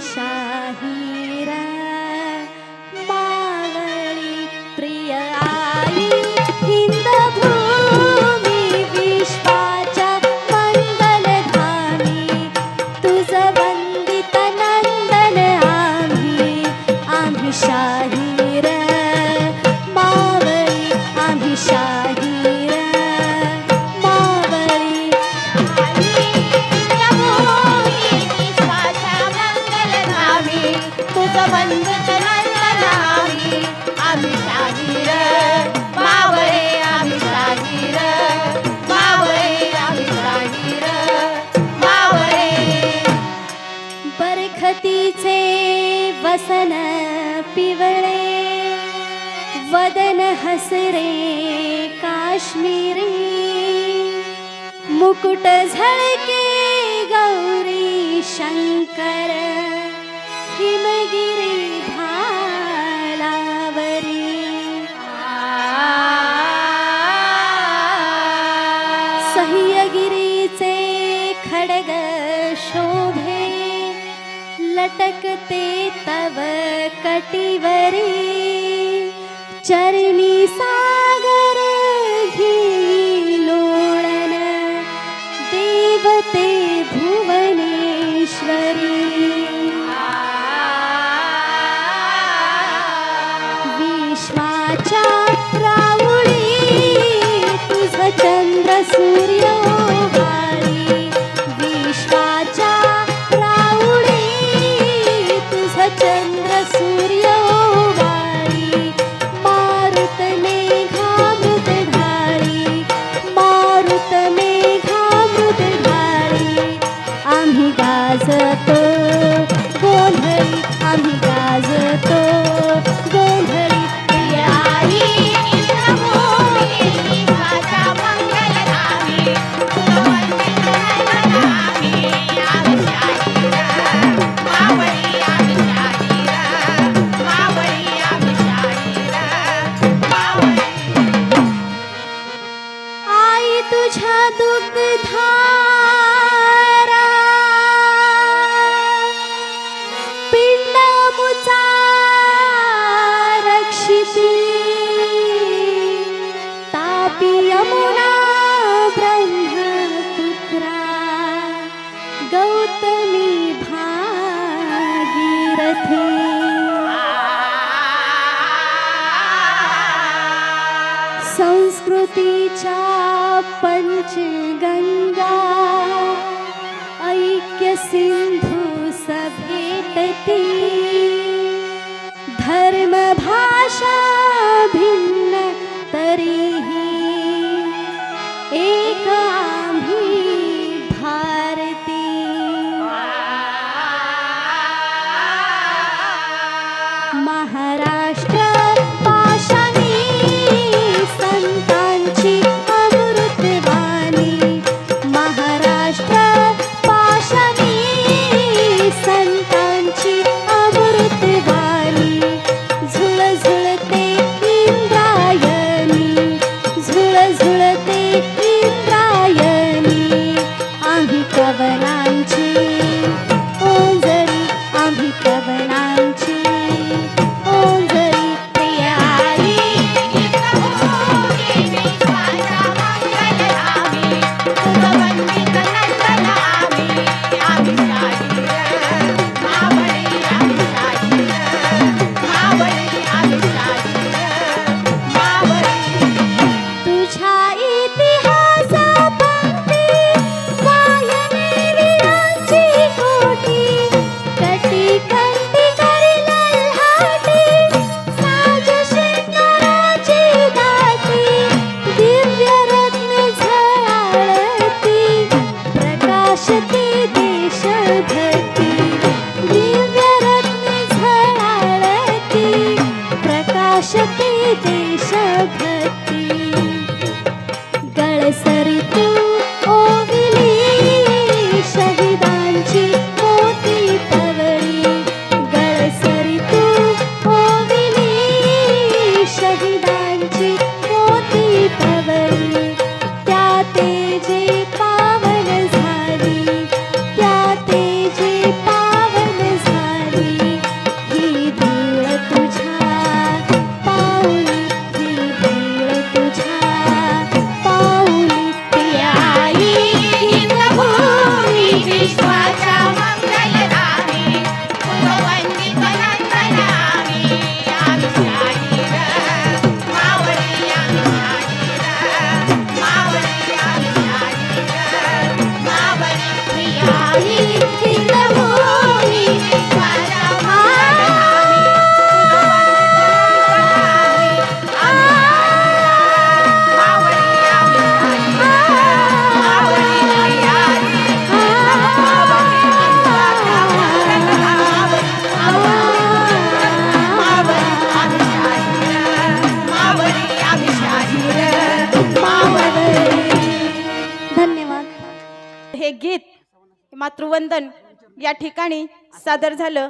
山。पिवळे वदन हसरे काश्मीरी मुकुट झळके गौरी शंकर हिमगिरी भालावरी. सह्यगिरीचे खडग शोभे लटकते तटीवरी चरणी सागरे घीलोळन देवते भुवनेश्वरी. विश्वाच्या रावळी तुझ चंद्र सूर्य मुचा रक्षिती। तापी यमुना ब्रह्मपुत्रा। गौतमी भागीरथी। प्रकाशते देशभक्ती दिव्यरत्ने झळाळती मातृवंदन या ठिकाणी सादर झालं.